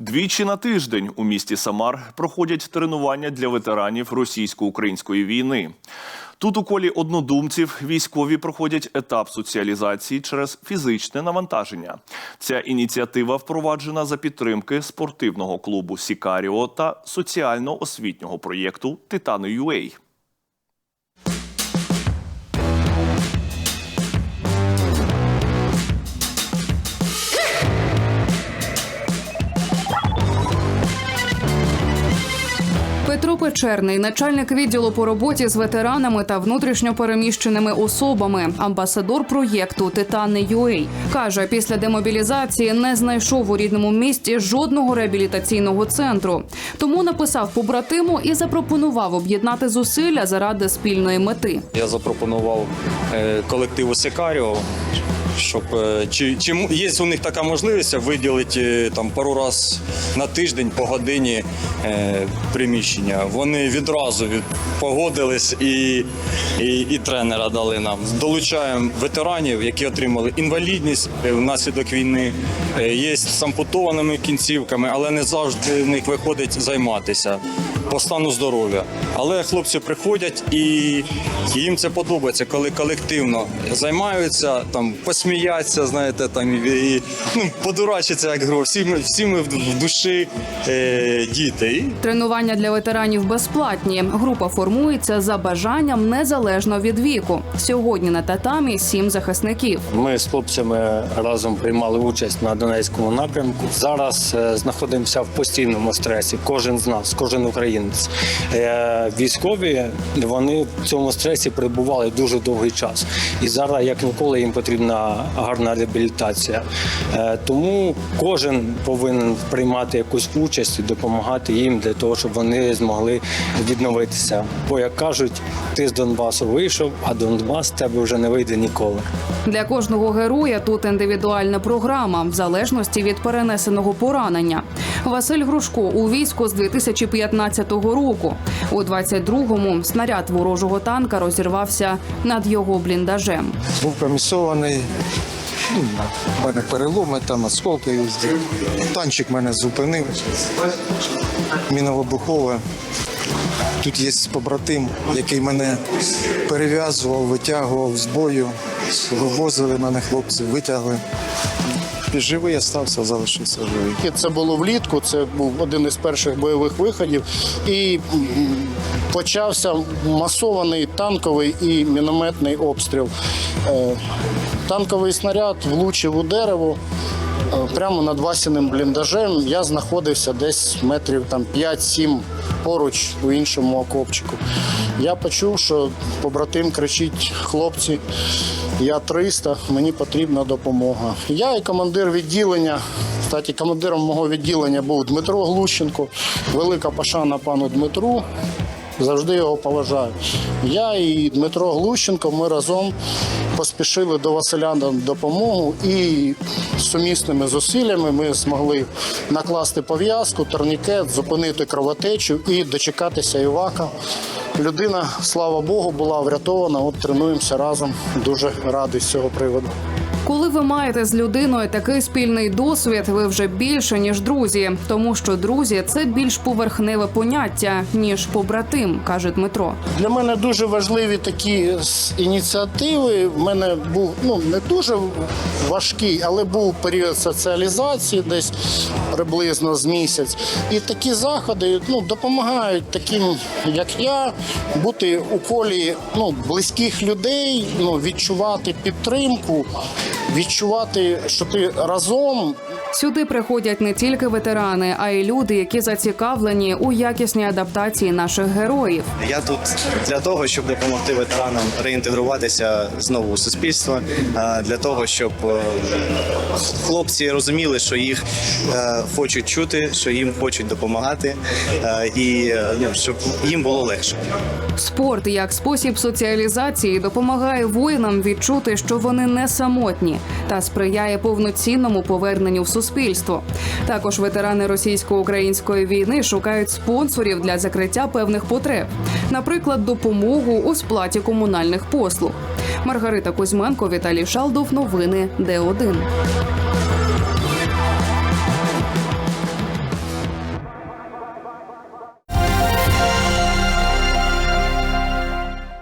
Двічі на тиждень у місті Самар проходять тренування для ветеранів російсько-української війни. Тут у колі однодумців військові проходять етап соціалізації через фізичне навантаження. Ця ініціатива впроваджена за підтримки спортивного клубу Сікаріо та соціально-освітнього проєкту Титани UA. Петро Печерний, начальник відділу по роботі з ветеранами та внутрішньопереміщеними особами, амбасадор проєкту Титани UA, каже, після демобілізації не знайшов у рідному місті жодного реабілітаційного центру. Тому написав побратиму і запропонував об'єднати зусилля заради спільної мети. Я запропонував е, колективу Сикаріо, щоб е, чи, чи є у них така можливість виділити е, там пару раз на тиждень по годині е, приміщення. Вони відразу від, погодились і, і, і тренера дали нам. Долучаємо ветеранів, які отримали інвалідність е, внаслідок війни. Є з ампутованими кінцівками, але не завжди в них виходить займатися по стану здоров'я. Але хлопці приходять і їм це подобається, коли колективно займаються, там посміяться, знаєте, там і, і ну, подурачиться, як говорю. Всі ми, всі ми в в душі е, діти. Тренування для ветеранів безплатні. Група формується за бажанням незалежно від віку. Сьогодні на татамі сім захисників. Ми з хлопцями разом приймали участь на Донецькому напрямку. Зараз е, знаходимося в постійному стресі. Кожен з нас, кожен українець. Е, Військові вони в цьому стресі перебували дуже довгий час. І зараз, як ніколи, їм потрібна гарна реабілітація. Е, Тому кожен повинен приймати якусь участь і допомагати їм для того, щоб вони змогли відновитися. Бо як кажуть, ти з Донбасу вийшов, а Донбас з тебе вже не вийде ніколи. Для кожного героя тут індивідуальна програма в залежності від перенесеного поранення. Василь Грушко у війську з 2015 року. У 22-му снаряд ворожого танка розірвався над його бліндажем. був комісований. Ну, в мене переломи, там осколки. Танчик мене зупинив. Міновибухове. Тут є побратим, який мене перев'язував, витягував з бою. Вивозили мене хлопці, витягли. Живий я стався, залишився живий. Це було влітку, це був один із перших бойових виходів. І почався масований танковий і мінометний обстріл. Е, Танковий снаряд влучив у дерево. е, Прямо над Васіним бліндажем я знаходився десь метрів там 5-7 поруч у іншому окопчику. Я почув, що побратим кричить: хлопці, я 300, мені потрібна допомога. Я і командир відділення. Кстати, командиром мого відділення був Дмитро Глущенко. Велика пошана пану Дмитру. Завжди його поважаю. Я і Дмитро Глущенко ми разом поспішили до Василя на допомогу і сумісними зусиллями ми змогли накласти пов'язку, турнікет, зупинити кровотечу і дочекатися Івака. Людина, слава Богу, була врятована. От тренуємося разом. Дуже радий з цього приводу. Коли ви маєте з людиною такий спільний досвід, ви вже більше ніж друзі, тому що друзі це більш поверхневе поняття ніж побратим, каже Дмитро. Для мене дуже важливі такі ініціативи. В мене був ну не дуже важкий, але був період соціалізації, десь приблизно з місяць. І такі заходи ну допомагають таким, як я, бути у колі ну близьких людей, ну відчувати підтримку, відчувати, що ти разом Сюди приходять не тільки ветерани, а й люди, які зацікавлені у якісній адаптації наших героїв. Я тут для того, щоб допомогти ветеранам реінтегруватися знову у суспільство, для того, щоб е, хлопці розуміли, що їх е, хочуть чути, що їм хочуть допомагати, е, і ну, щоб їм було легше. Спорт як спосіб соціалізації допомагає воїнам відчути, що вони не самотні, та сприяє повноцінному поверненню в суспільство. Також ветерани російсько-української війни шукають спонсорів для закриття певних потреб, наприклад, допомогу у сплаті комунальних послуг. Маргарита Кузьменко, Віталій Шалдов. Новини Д1.